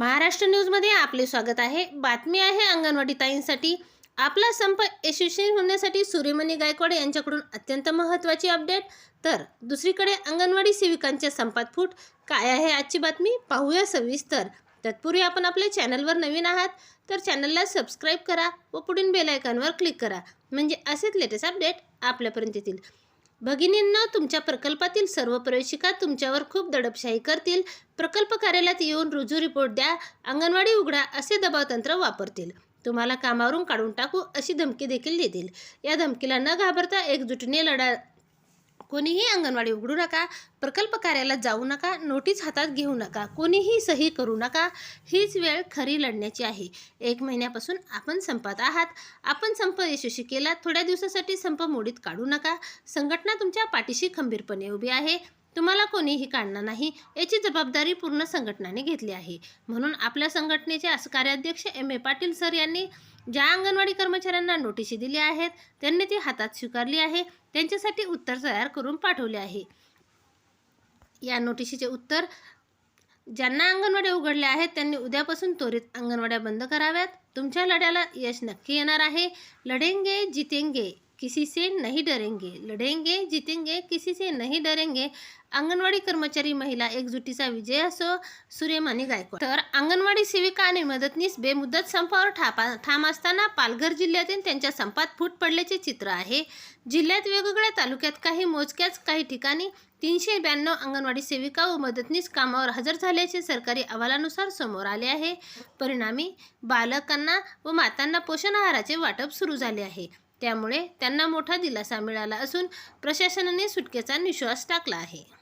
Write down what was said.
महाराष्ट्र न्यूजमध्ये आपले स्वागत आहे. बातमी आहे अंगणवाडी ताईंसाठी. आपला संप यशस्वी होण्यासाठी सूर्यमणी गायकवाड यांच्याकडून अत्यंत महत्त्वाची अपडेट. तर दुसरीकडे अंगणवाडी सेविकांच्या संपात फूट. काय आहे आजची बातमी? पाहूया सविस्तर. तत्पूर्वी आपण आपल्या चॅनलवर नवीन आहात तर चॅनलला सबस्क्राईब करा व पुढील बेलायकॉनवर क्लिक करा. म्हणजे असेच लेटेस्ट अपडेट आपल्यापर्यंत येतील. भगिनींना तुमच्या प्रकल्पातील सर्व प्रवेशिका तुमच्यावर खूप दडपशाही करतील. प्रकल्प कार्यालयात येऊन रुजू रिपोर्ट द्या अंगणवाडी उघडा असे दबाव तंत्र वापरतील. तुम्हाला कामावरून काढून टाकू अशी धमकी देखील देतील. या धमकीला न घाबरता एकजुटीने लढा कोणीही अंगणवाडी उघडू नका प्रकल्प कार्यालयात जाऊ नका नोटीस हातात घेऊ नका कोणीही सही करू नका हीच वेळ खरी लढण्याची आहे. एक महिन्यापासून आपण संपात आहात. आपण संप यशस्वी केला थोड्या दिवसासाठी संप मोडीत काढू नका. संघटना तुमच्या पाठीशी खंबीरपणे उभी आहे. तुम्हाला कोणीही काढणार नाही. याची जबाबदारी पूर्ण संघटनाने घेतली आहे. म्हणून आपल्या संघटनेचे अस- कार्याध्यक्ष एम. ए. पाटील सर यांनी ज्या अंगणवाडी कर्मचाऱ्यांना नोटिशी दिली आहेत त्यांनी ती हातात स्वीकारली आहे. त्यांच्यासाठी उत्तर तयार करून पाठवले आहे. या नोटिशीचे उत्तर ज्यांना अंगणवाड्या उघडल्या आहेत त्यांनी उद्यापासून त्वरित अंगणवाड्या बंद कराव्यात. तुमच्या लढ्याला यश नक्की येणार आहे. लढेंगे जितेंगे. किसी से नहीं डरेंगे। लढेंगे जितेंगे किसी से नहीं डरेंगे। अंगणवाडी कर्मचारी महिला एकजुटीचा विजय असो सूर्यमानी गायकवाड। तर अंगणवाडी सेविका आणि मदतनीस बेमुदत संपावर ठापा ठाम असताना पालघर जिल्ह्यातील त्यांच्या संपात फूट पडल्याचे चित्र आहे. जिल्ह्यात वेगवेगळ्या तालुक्यात काही मोजक्याच काही ठिकाणी तीनशे ब्याण्णव अंगणवाडी सेविका व मदतनीस कामावर हजर झाल्याचे सरकारी अहवालानुसार समोर आले आहे. परिणामी बालकांना व मातांना पोषण आहाराचे वाटप सुरू झाले आहे. त्यामुळे त्यांना मोठा दिलासा मिळाला असून प्रशासनाने सुटकेचा निश्वास टाकला आहे.